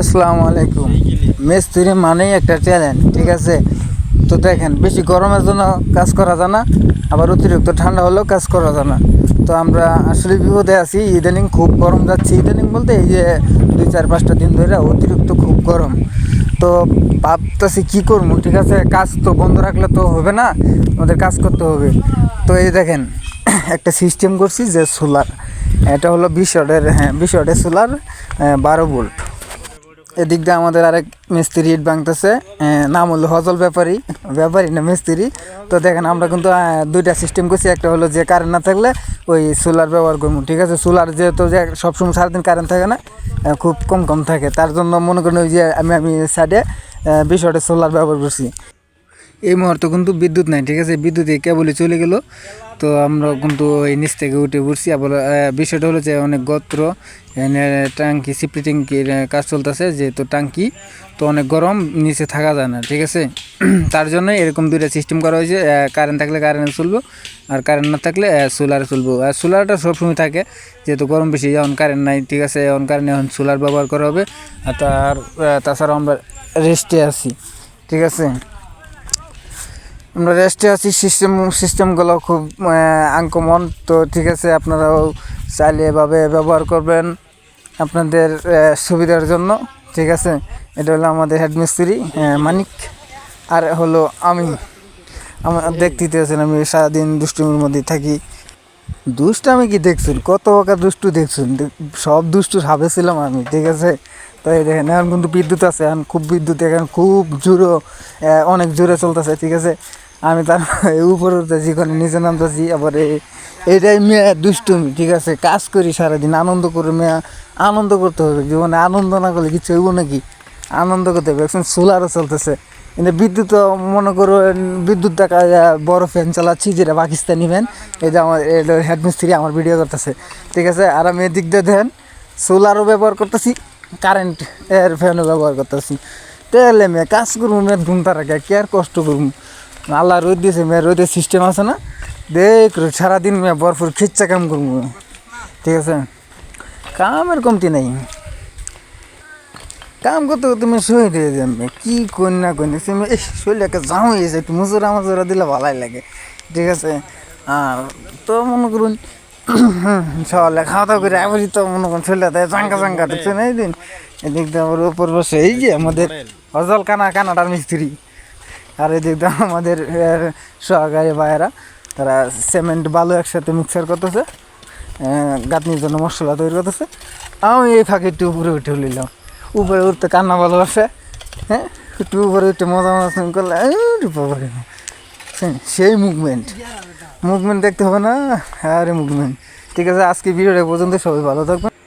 আসসালামু আলাইকুম। মিস্ত্রি মানেই একটা চ্যালেঞ্জ ঠিক আছে? তো দেখেন, বেশি গরমের জন্য কাজ করা যায় না, আবার অতিরিক্ত ঠান্ডা হলেও কাজ করা যায় না। তো আমরা আসলে বিপদে আছি, ইদানিং খুব গরম যাচ্ছে। ইদানিং বলতে এই যে দুই চার পাঁচটা দিন ধরে অতিরিক্ত খুব গরম। তো ভাবতেছি কী করব, ঠিক আছে? কাজ তো বন্ধ রাখলে তো হবে না, আমাদের কাজ করতে হবে। তো এই দেখেন, একটা সিস্টেম করছি যে সোলার এটা হলো বিশ হ্যাঁ বিশ সোলার বারো ভোল্ট এদিক দিয়ে আমাদের আরেক মিস্ত্রি ইট ভাঙতেছে। নাম হলো হজল ব্যাপারী। ব্যাপারী না, মিস্ত্রি। তো দেখেন আমরা কিন্তু দুইটা সিস্টেম করছি। একটা হলো যে কারেন্ট না থাকলে ওই সোলার ব্যবহার করব, ঠিক আছে? সোলার যেহেতু যে সবসময় সারাদিন কারেন্ট থাকে না খুব কম কম থাকে। তার জন্য মনে করেন ওই যে আমি আমি সাইডে বিষয়টা সোলার ব্যবহার করছি। এই মুহূর্তে কিন্তু বিদ্যুৎ নাই ঠিক আছে? বিদ্যুৎ এই কেবলে চলে গেল। তো আমরা কিন্তু এই নিচ থেকে উঠে পড়ছি আবার বিষয়টা হলো যে অনেক গত্র ট্যাঙ্কি সিপ্রি ট্যাঙ্কির কাজ চলতেছে যেহেতু ট্যাঙ্কি তো অনেক গরম নিচে থাকা যায় না ঠিক আছে? তার জন্য এরকম দুইটা সিস্টেম করা হয়েছে কারেন্ট থাকলে কারেন্ট চলবো আর কারেন্ট না থাকলে সোলার চলবো। আর সোলারটা সবসময় থাকে যেহেতু গরম বেশি এখন কারেন্ট নাই ঠিক আছে? এখন কারেন্ট এখন সোলার ব্যবহার করা হবে। আর তার আহ, তাছাড়া আমরা রেস্টে আছি ঠিক আছে? আমরা রেস্টে আছি সিস্টেম সিস্টেমগুলো খুব আঙ্কমন তো ঠিক আছে, আপনারাও চাইলে এভাবে ব্যবহার করবেন আপনাদের সুবিধার জন্য, ঠিক আছে? এটা হলো আমাদের হেডমিস্ত্রি মানিক, আর হলো আমি। আমার দেখতে আছেন, আমি সারাদিন দুষ্টুমির মধ্যে থাকি। দুষ্ট আমি কি দেখছেন? কত প্রকার দুষ্টু দেখছেন? সব দুষ্টুর হাবে ছিলাম আমি, ঠিক আছে? তো এই দেখেন, এখন কিন্তু বিদ্যুৎ আছে, এখন খুব বিদ্যুৎ, এখন খুব জোরে অনেক জোরে চলতেছে, ঠিক আছে? আমি তার উপরে উঠতেছি ওখানে নিচে নামতেছি, আবার এই এইটাই মেয়ে দুষ্টুমি, ঠিক আছে? কাজ করি সারাদিন, আনন্দ করে, মেয়ে, আনন্দ করতে হবে, জীবনে আনন্দ না করলে কিছু হইব নাকি? আনন্দ করতে এখন সোলারও চলতেছে। কিন্তু বিদ্যুৎ মনে করো, বিদ্যুৎ দেখা টাকা বড় ফ্যান চালাচ্ছি, যেটা পাকিস্তানি ফ্যান এই যে আমার হেড মিস্ত্রি আমার ভিডিও করতেছে। ঠিক আছে? আর আমি এদিক দিয়ে দেন সোলারও ব্যবহার করতেছি কারেন্ট এর ফ্যানও ব্যবহার করতেছি। তাহলে মেয়ে, কাজ করব, মেয়ে ঘুমটা রাখে, কে আর কষ্ট করব? আল্লাহ রোদ দিয়েছে, মেয়ে রোদের সিস্টেম আছে না? দেখ সারাদিন মেয়ে ভরপুর খিচ্চা কাম করব। ঠিক আছে? কামের কমতি নাই। কাম করতে করতে তুমি শুয়ে দিয়ে যাবে। কি করি না করি তুমি এই শরীরটাকে জাম হয়ে যায় একটু মুজুরা মুজুরা দিলে ভালোই লাগে। ঠিক আছে? আর তো মনে করুন সকালে খাওয়া দাওয়া করে আবারই তো মনে করুন শরীরটা চাঙ্কা চাঙ্কা দেখছেন এই দিন এদিক দিয়ে আমার উপর বসে এই যে আমাদের হজল কানা কানাডার মিস্ত্রি। আর এদিক দিয়ে আমাদের সহকারী ভাইয়েরা তারা সিমেন্ট বালু একসাথে মিক্সার করতেছে গাঁথনির জন্য মশলা তৈরি করতেছে। আমি এই ফাঁকে একটু উপরে উঠে নিলাম উপরে উঠতে কান্না ভালোবাসে হ্যাঁ? একটু উপরে উঠতে মজা মজা করলে উপরে। সেই- সেই মুভমেন্ট মুভমেন্ট দেখতে হবে না, আরে মুভমেন্ট ঠিক আছে, আজকে ভিডিওটা পর্যন্ত সবাই ভালো থাকবেন।